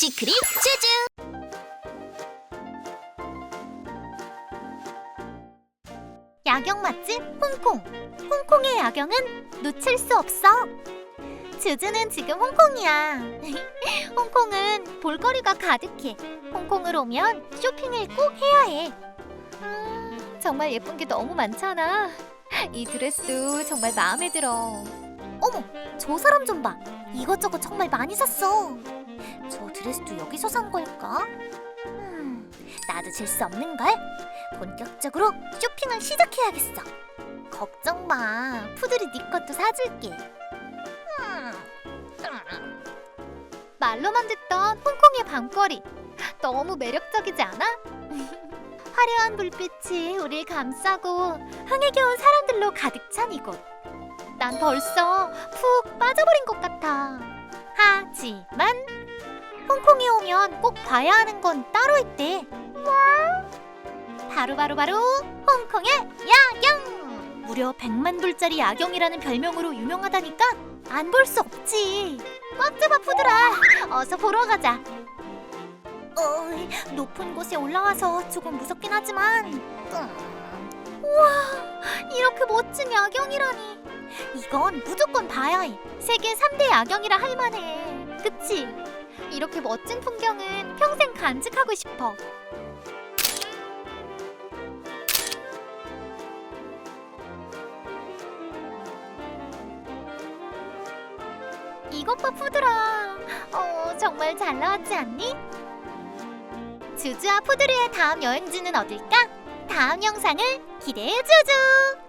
시크릿 쭈쭈 야경 맛집 홍콩. 홍콩의 야경은 놓칠 수 없어. 주주는 지금 홍콩이야. 홍콩은 볼거리가 가득해. 홍콩을 오면 쇼핑을 꼭 해야 해. 음, 정말 예쁜 게 너무 많잖아. 이 드레스도 정말 마음에 들어. 어머, 저 사람 좀 봐. 이것저것 정말 많이 샀어. 저 드레스도 여기서 산 걸까? 음, 나도 질 수 없는 걸. 본격적으로 쇼핑을 시작해야겠어. 걱정 마. 푸들이 네 것도 사줄게. 음, 음. 말로만 듣던 홍콩의 밤거리. 너무 매력적이지 않아? 화려한 불빛이 우릴 감싸고 흥에 겨운 사람들로 가득 찬 이곳. 난 벌써 푹 빠져버린 것 같아. 하지만 홍콩에 오면 꼭 봐야 하는 건 따로 있대. 바로 바로 바로 홍콩의 야경. 무려 100만 불짜리 야경이라는 별명으로 유명하다니까 안 볼 수 없지. 꽉 잡아 푸들아. 어서 보러 가자. 어, 높은 곳에 올라와서 조금 무섭긴 하지만. 음. 우와, 이렇게 멋진 야경이라니. 이건 무조건 봐야 해. 세계 3대 야경이라 할 만해. 그치? 이렇게 멋진 풍경은 평생 간직하고 싶어. 이것 봐 푸들아 어 정말 잘 나왔지 않니? 주주와 푸드르의 다음 여행지는 어딜까? 다음 영상을 기대해 주주